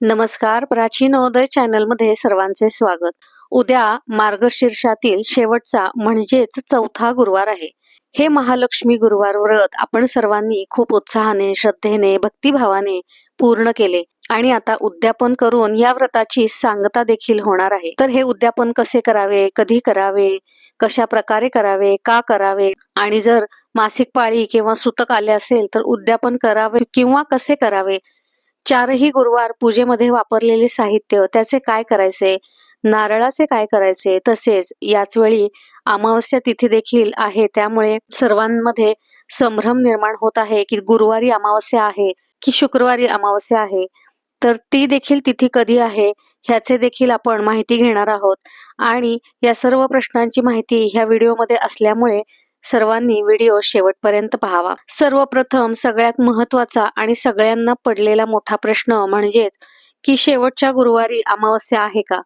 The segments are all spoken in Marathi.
नमस्कार. प्राचीन उदय चॅनलमध्ये सर्वांचे स्वागत. उद्या मार्गशीर्षातील शेवटचा म्हणजेच चौथा गुरुवार आहे. हे महालक्ष्मी गुरुवार व्रत आपण सर्वांनी खूप उत्साहाने श्रद्धेने भक्तिभावाने पूर्ण केले आणि आता उद्यापन करून या व्रताची सांगता देखील होणार आहे. तर हे उद्यापन कसे करावे कधी करावे कशा प्रकारे करावे का करावे आणि जर मासिक पाळी किंवा सुतक आले असेल तर उद्यापन करावे किंवा कसे करावे चारही गुरुवार पूजेमध्ये वापरलेले साहित्य त्याचे काय करायचे? नारळाचे काय करायचे? तसेच याच वेळी अमावस्या तिथी देखील आहे. त्यामुळे सर्वांमध्ये संभ्रम निर्माण होत आहे की गुरुवारी अमावस्या आहे की शुक्रवारी अमावस्या आहे. तर ती देखील तिथी कधी आहे ह्याचे देखील आपण माहिती घेणार आहोत. आणि या सर्व प्रश्नांची माहिती ह्या व्हिडिओमध्ये असल्यामुळे सर्वांनी व्हिडिओ शेवटपर्यंत पाहावा. सर्वप्रथम सगळ्यात महत्त्वाचा आणि सगळ्यांना पडलेला मोठा प्रश्न म्हणजेच की शेवटच्या गुरुवारी अमावस्या आहे का?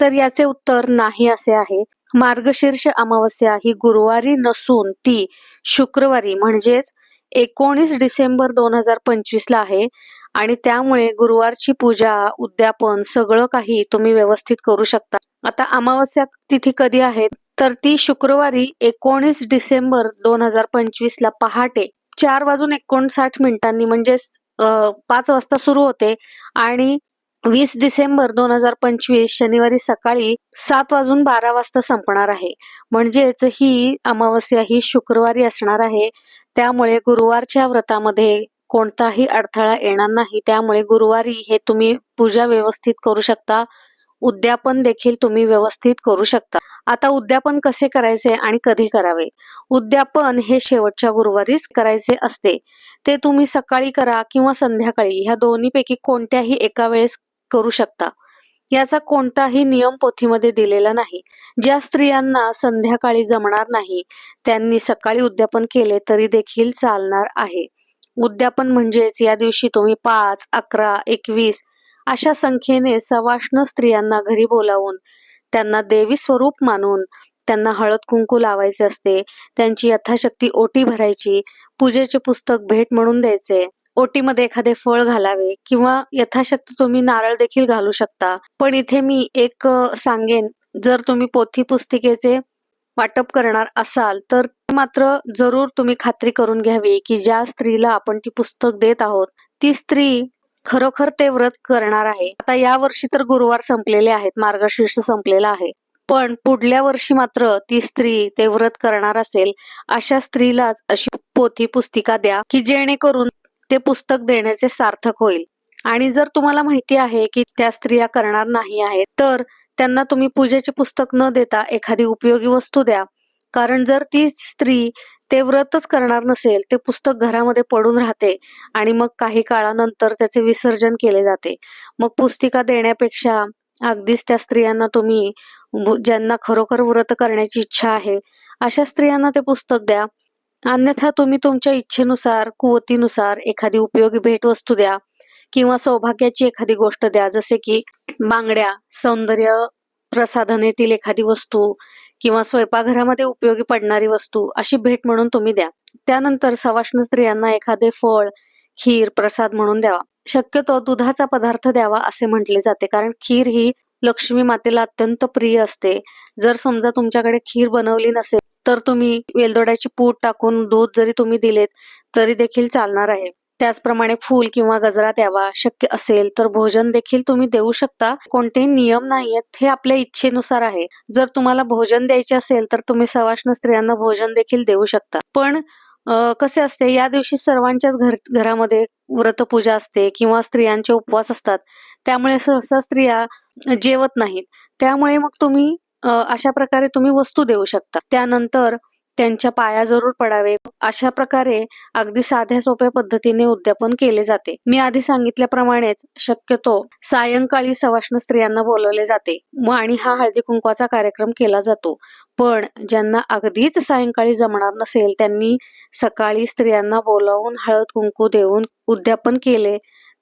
तर याचे उत्तर नाही असे आहे. मार्गशीर्ष अमावस्या ही गुरुवारी नसून ती शुक्रवारी म्हणजेच एकोणीस डिसेंबर दोन हजार पंचवीस ला आहे आणि त्यामुळे गुरुवारची पूजा उद्यापन सगळं काही तुम्ही व्यवस्थित करू शकता. आता अमावस्या तिथी कधी आहे? तर ती शुक्रवारी एकोणीस डिसेंबर दोन हजार पंचवीस ला पहाटे चार वाजून एकोणसाठ मिनिटांनी म्हणजेच पाच वाजता सुरू होते आणि वीस डिसेंबर दोन हजार पंचवीस शनिवारी सकाळी सात वाजून बारा वाजता संपणार आहे. म्हणजेच ही अमावस्या ही शुक्रवारी असणार आहे. त्यामुळे गुरुवारच्या व्रतामध्ये कोणताही अडथळा येणार नाही. त्यामुळे गुरुवारी हे तुम्ही पूजा व्यवस्थित करू शकता. उद्यापन देखील तुम्ही व्यवस्थित करू शकता. आता उद्यापन कसे करायचे आणि कधी करावे? उद्यापन हे शेवटच्या गुरुवारीच करायचे असते. ते तुम्ही सकाळी करा किंवा संध्याकाळी. ह्या दोन्हीपैकी कोणत्याही एका वेळेस करू शकता. याचा कोणताही नियम पोथीमध्ये दिलेला नाही. ज्या स्त्रियांना संध्याकाळी जमणार नाही त्यांनी सकाळी उद्यापन केले तरी देखील चालणार आहे. उद्यापन म्हणजेच या दिवशी तुम्ही पाच अकरा एकवीस अशा संख्येने सवाष्ण स्त्रियांना घरी बोलावून त्यांना देवी स्वरूप मानून त्यांना हळद कुंकू लावायचे असते. त्यांची यथाशक्ती ओटी भरायची. पूजेचे पुस्तक भेट म्हणून द्यायचे. ओटीमध्ये एखादे फळ घालावे किंवा यथाशक्ती तुम्ही नारळ देखील घालू शकता. पण इथे मी एक सांगेन. जर तुम्ही पोथी पुस्तिकेचे वाटप करणार असाल तर मात्र जरूर तुम्ही खात्री करून घ्यावी की ज्या स्त्रीला आपण ती पुस्तक देत आहोत ती स्त्री खरोखर ते व्रत करणार आहे. आता या वर्षी तर गुरुवार संपलेले आहेत. मार्गशीर्ष संपलेला आहे. पण पुढल्या वर्षी मात्र ती स्त्री ते व्रत करणार असेल अशा स्त्रीलाच अशी पोथी पुस्तिका द्या की जेणेकरून ते पुस्तक देण्याचे सार्थक होईल. आणि जर तुम्हाला माहिती आहे की त्या स्त्रिया करणार नाही आहेत तर त्यांना तुम्ही पूजेचे पुस्तक न देता एखादी उपयोगी वस्तू द्या. कारण जर ती स्त्री ते व्रतच करणार नसेल ते पुस्तक घरामध्ये पडून राहते आणि मग काही काळानंतर त्याचे विसर्जन केले जाते. मग पुस्तिका देण्यापेक्षा अगदीच त्या स्त्रियांना तुम्ही ज्यांना खरोखर व्रत करण्याची इच्छा आहे अशा स्त्रियांना ते पुस्तक द्या. अन्यथा तुम्ही तुमच्या इच्छेनुसार कुवतीनुसार एखादी उपयोगी भेटवस्तू द्या किंवा सौभाग्याची एखादी गोष्ट द्या. जसे की बांगड्या सौंदर्य प्रसाधनेतील एखादी वस्तू किंवा स्वयंपाकघरामध्ये उपयोगी पडणारी वस्तू अशी भेट म्हणून तुम्ही द्या. त्यानंतर सवाष्ण स्त्रियांना एखादे फळ खीर प्रसाद म्हणून द्यावा. शक्यतो दुधाचा पदार्थ द्यावा असे म्हटले जाते कारण खीर ही लक्ष्मी मातेला अत्यंत प्रिय असते. जर समजा तुमच्याकडे खीर बनवली नसेल तर तुम्ही वेलदोड्याची पूट टाकून दूध जरी तुम्ही दिलेत तरी देखील चालणार आहे. त्याचप्रमाणे फूल किंवा गजरा द्यावा शक्य असेल तर भोजन देखील तुम्ही देऊ शकता. कोणतेही नियम नाहीयेत हे आपल्या इच्छेनुसार आहे. जर तुम्हाला भोजन द्यायचे असेल तर तुम्ही सवाष्ण स्त्रियांना भोजन देखील देऊ शकता. पण कसे असते या दिवशी सर्वांच्याच घर घरामध्ये व्रतपूजा असते किंवा स्त्रियांचे उपवास असतात. त्यामुळे सहसा स्त्रिया जेवत नाहीत. त्यामुळे मग तुम्ही अशा प्रकारे तुम्ही वस्तू देऊ शकता. त्यानंतर त्यांच्या पाया जरूर पडावे. अशा प्रकारे अगदी साध्या सोप्या पद्धतीने उद्यापन केले जाते. मी आधी सांगितल्याप्रमाणेच शक्यतो सायंकाळी सवाष्ण स्त्रियांना बोलवले जाते आणि हा हळदी कुंकवाचा कार्यक्रम केला जातो. पण ज्यांना अगदीच सायंकाळी जमणार नसेल त्यांनी सकाळी स्त्रियांना बोलावून हळद कुंकू देऊन उद्यापन केले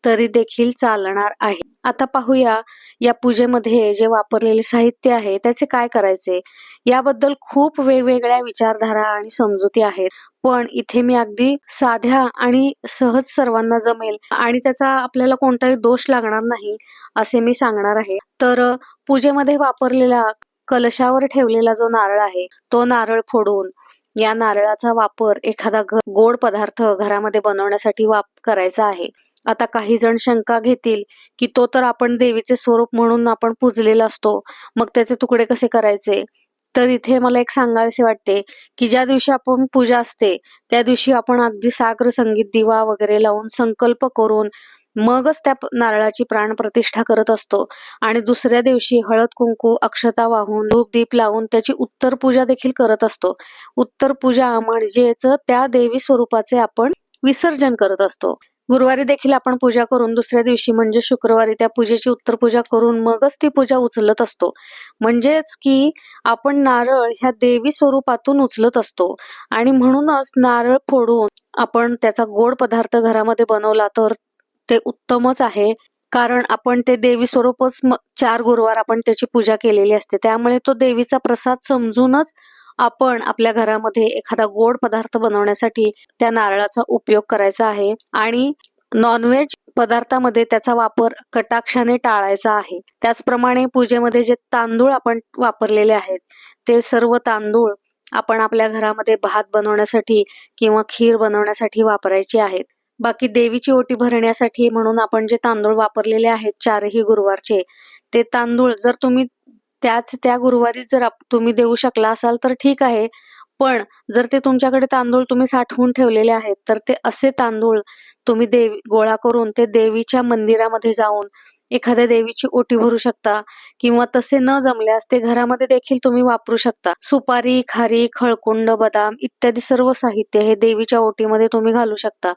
तरी देखील चालणार आहे. आता पाहूया या पूजेमध्ये जे वापरलेले साहित्य आहे त्याचे काय करायचे? याबद्दल खूप वेगवेगळ्या विचारधारा आणि समजुती आहेत. पण इथे मी अगदी साध्या आणि सहज सर्वांना जमेल आणि त्याचा आपल्याला कोणताही दोष लागणार नाही असे मी सांगणार आहे. तर पूजेमध्ये वापरलेला कलशावर ठेवलेला जो नारळ आहे तो नारळ फोडून या नारळाचा वापर एखादा गोड पदार्थ घरामध्ये बनवण्यासाठी वाप करायचा आहे. आता काही जण शंका घेतील की तो तर आपण देवीचे स्वरूप म्हणून आपण पूजलेला असतो. मग त्याचे तुकडे कसे करायचे? तर इथे मला एक सांगावेसे वाटते की ज्या दिवशी आपण पूजा असते त्या दिवशी आपण अगदी सागर संगीत दिवा वगैरे लावून संकल्प करून मगच त्या नारळाची प्राण प्रतिष्ठा करत असतो. आणि दुसऱ्या दिवशी हळद कुंकू अक्षता वाहून धूप दीप लावून त्याची उत्तर पूजा देखील करत असतो. उत्तर पूजा म्हणजेच त्या देवी स्वरूपाचे आपण विसर्जन करत असतो. गुरुवारी देखील आपण पूजा करून दुसऱ्या दिवशी म्हणजे शुक्रवारी त्या पूजेची उत्तर पूजा करून मगच ती पूजा उचलत असतो. म्हणजेच की आपण नारळ ह्या देवी स्वरूपातून उचलत असतो. आणि म्हणूनच नारळ फोडून आपण त्याचा गोड पदार्थ घरामध्ये बनवला तर ते उत्तमच आहे. कारण आपण ते देवी स्वरूपच चार गुरुवार आपण त्याची पूजा केलेली असते. त्यामुळे तो देवीचा प्रसाद समजूनच आपण आपल्या घरामध्ये एखादा गोड पदार्थ बनवण्यासाठी त्या नारळाचा उपयोग करायचा आहे आणि नॉनव्हेज पदार्थामध्ये त्याचा वापर कटाक्षाने टाळायचा आहे. त्याचप्रमाणे पूजेमध्ये जे तांदूळ आपण वापरलेले आहेत ते सर्व तांदूळ आपण आपल्या घरामध्ये भात बनवण्यासाठी किंवा खीर बनवण्यासाठी वापरायचे आहेत. बाकी देवीची ओटी भरण्यासाठी म्हणून आपण जे तांदूळ वापरलेले आहेत चारही गुरुवारचे ते तांदूळ जर तुम्ही त्याच त्या गुरुवारी जर तुम्ही देऊ शकला असाल तर ठीक आहे. पण जर ते तुमच्याकडे तांदूळ तुम्ही साठवून ठेवलेले आहेत तर ते असे तांदूळ तुम्ही देवी गोळा करून ते देवीच्या मंदिरामध्ये जाऊन एखाद्या देवीची ओटी भरू शकता किंवा तसे न जमल्यास ते घरामध्ये देखील तुम्ही वापरू शकता. सुपारी खारी खळकुंड बदाम इत्यादी सर्व साहित्य हे देवीच्या ओटीमध्ये तुम्ही घालू शकता.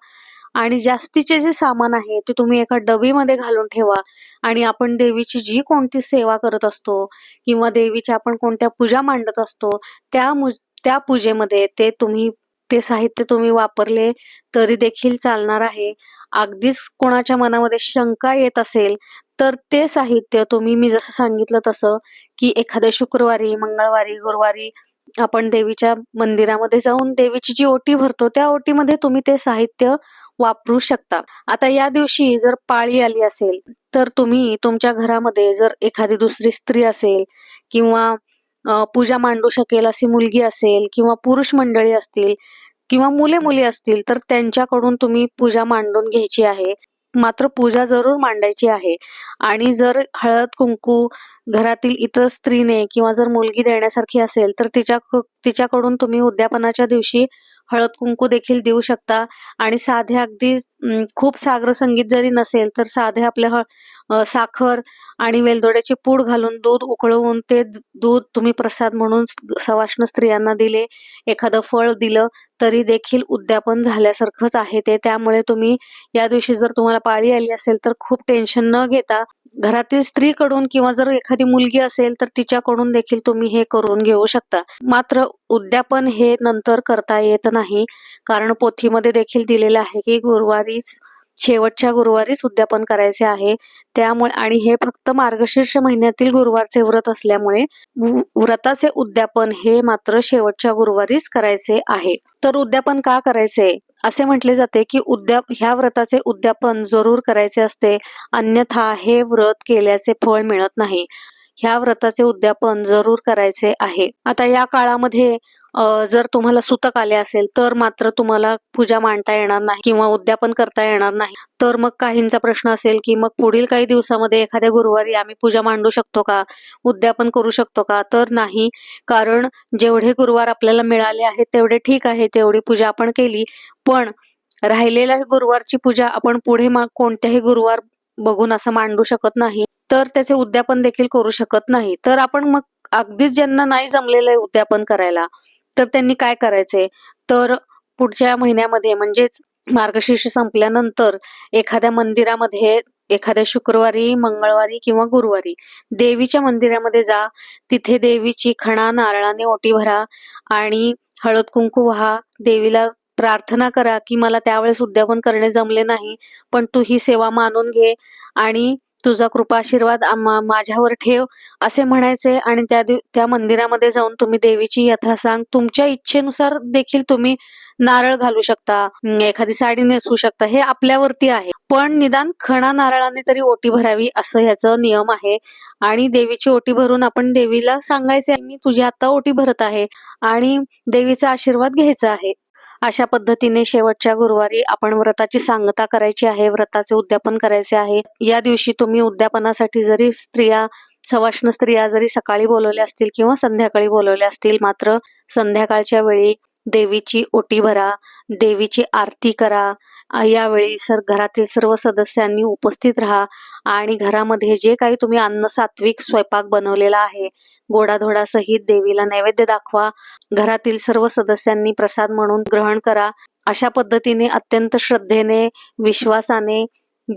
आणि जास्तीचे जे सामान आहे ते तुम्ही एका डबीमध्ये घालून ठेवा. आणि आपण देवीची जी कोणती सेवा करत असतो किंवा देवीच्या आपण कोणत्या पूजा मांडत असतो त्या मु- त्या पूजेमध्ये ते तुम्ही ते साहित्य तुम्ही वापरले तरी देखील चालणार आहे. अगदीच कोणाच्या मनामध्ये शंका येत असेल तर ते साहित्य तुम्ही मी जसं सांगितलं तसं की एखाद्या शुक्रवारी मंगळवारी गुरुवारी आपण देवीच्या मंदिरामध्ये जाऊन देवीची जी ओटी भरतो त्या ओटीमध्ये तुम्ही ते साहित्य वापरू शकता. आता या दिवशी जर पाळी आली असेल तर तुम्ही तुमच्या घरामध्ये जर एखादी दुसरी स्त्री असेल किंवा पूजा मांडू शकेल अशी मुलगी असेल किंवा पुरुष मंडळी असतील किंवा मुले मुली असतील तर त्यांच्याकडून तुम्ही पूजा मांडून घ्यायची आहे. मात्र पूजा जरूर मांडायची आहे. आणि जर हळद कुंकू घरातील इतर स्त्रीने किंवा जर मुलगी देण्यासारखी असेल तर तिच्या तिच्याकडून तुम्ही उद्यापनाच्या दिवशी हळद कुंकू देखील देऊ शकता. आणि साधे अगदी खूप सागर संगीत जरी नसेल तर साधे आपल्या हळ- साखर आणि वेलदोड्याची पूड घालून दूध उकळवून ते दूध तुम्ही प्रसाद म्हणून सवाष्ण स्त्रियांना दिले एखादं फळ दिलं तरी देखील उद्यापन झाल्यासारखंच आहे ते. त्यामुळे तुम्ही या दिवशी जर तुम्हाला पाळी आली असेल तर खूप टेन्शन न घेता घरातील स्त्रीकडून किंवा जर एखादी मुलगी असेल तर तिच्याकडून देखील तुम्ही हे करून घेऊ शकता. मात्र उद्यापन हे नंतर करता येत नाही कारण पोथीमध्ये देखील दिलेलं आहे की गुरुवारीच शेवटच्या गुरुवारीच उद्यापन करायचे आहे. त्यामुळे आणि हे फक्त मार्गशीर्ष महिन्यातील गुरुवारचे व्रत असल्यामुळे व्रताचे उद्यापन हे मात्र शेवटच्या गुरुवारीच करायचे आहे. तर उद्यापन का करायचे? असे म्हटले जाते की उद्याप ह्या व्रताचे उद्यापन जरूर करायचे असते अन्यथा हे व्रत केल्याचे फळ मिळत नाही. ह्या व्रताचे उद्यापन जरूर करायचे आहे. आता या काळामध्ये जर तुम्हाला सुतक आले असेल तर मात्र तुम्हाला पूजा मांडता येणार नाही किंवा उद्यापन करता येणार नाही. तर मग काहींचा प्रश्न असेल की मग पुढील काही दिवसामध्ये एखाद्या गुरुवारी आम्ही पूजा मांडू शकतो का? उद्यापन करू शकतो का? तर नाही. कारण जेवढे गुरुवार आपल्याला मिळाले आहेत तेवढे ठीक आहे तेवढी पूजा आपण केली. पण राहिलेल्या गुरुवारची पूजा आपण पुढे मग कोणत्याही गुरुवार बघून असं मांडू शकत नाही. तर त्याचे उद्यापन देखील करू शकत नाही. तर आपण मग अगदीच ज्यांना नाही जमलेलं आहे उद्यापन करायला तर त्यांनी काय करायचे तर पुढच्या महिन्यामध्ये म्हणजेच मार्गशीर्ष संपल्यानंतर एखाद्या मंदिरामध्ये एखाद्या शुक्रवारी मंगळवारी किंवा गुरुवारी देवीच्या मंदिरामध्ये जा. तिथे देवीची खणा नारळाने ओटी भरा आणि हळद कुंकू व्हा. देवीला प्रार्थना करा की मला त्यावेळेस उद्यापन करणे जमले नाही पण तू ही सेवा मानून घे आणि तुझा कृपा आशीर्वाद माझ्यावर ठेव असे म्हणायचे आणि त्या त्या मंदिरामध्ये जाऊन तुम्ही देवीची यथा सांग तुमच्या इच्छेनुसार देखील तुम्ही नारळ घालू शकता एखादी साडी नेसू शकता हे आपल्यावरती आहे. पण निदान खणा नारळाने तरी ओटी भरावी असं ह्याचं नियम आहे. आणि देवीची ओटी भरून आपण देवीला सांगायचे मी तुझी आता ओटी भरत आहे आणि देवीचा आशीर्वाद घ्यायचा आहे. अशा पद्धतीने शेवटच्या गुरुवारी आपण व्रताची सांगता करायची आहे व्रताचे उद्यापन करायचे आहे. या दिवशी तुम्ही उद्यापनासाठी जरी स्त्रिया सवाष्ण स्त्रिया जरी सकाळी बोलवल्या असतील किंवा संध्याकाळी बोलवल्या असतील मात्र संध्याकाळच्या वेळी देवीची ओटी भरा देवीची आरती करा. यावेळी सर घरातील सर्व सदस्यांनी उपस्थित राहा आणि घरामध्ये जे काही तुम्ही अन्न सात्विक स्वयंपाक बनवलेला आहे गोडाधोडा सहित देवीला नैवेद्य दाखवा. घरातील सर्व सदस्यांनी प्रसाद म्हणून ग्रहण करा. अशा पद्धतीने अत्यंत श्रद्धेने विश्वासाने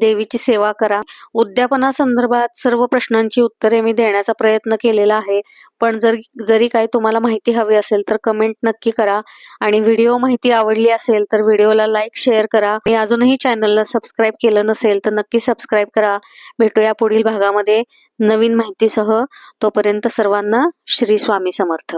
देवीची सेवा करा. उद्यापनासंदर्भात सर्व प्रश्नांची उत्तरे मी देण्याचा प्रयत्न केलेला आहे. पण जर जरी काही तुम्हाला माहिती हवी असेल तर कमेंट नक्की करा. आणि व्हिडिओ माहिती आवडली असेल तर व्हिडिओला लाईक शेअर करा. आणि अजूनही चॅनलला सबस्क्राईब केलं नसेल तर नक्की सबस्क्राईब करा. भेटूया पुढील भागामध्ये नवीन माहितीसह. तोपर्यंत सर्वांना श्री स्वामी समर्थ.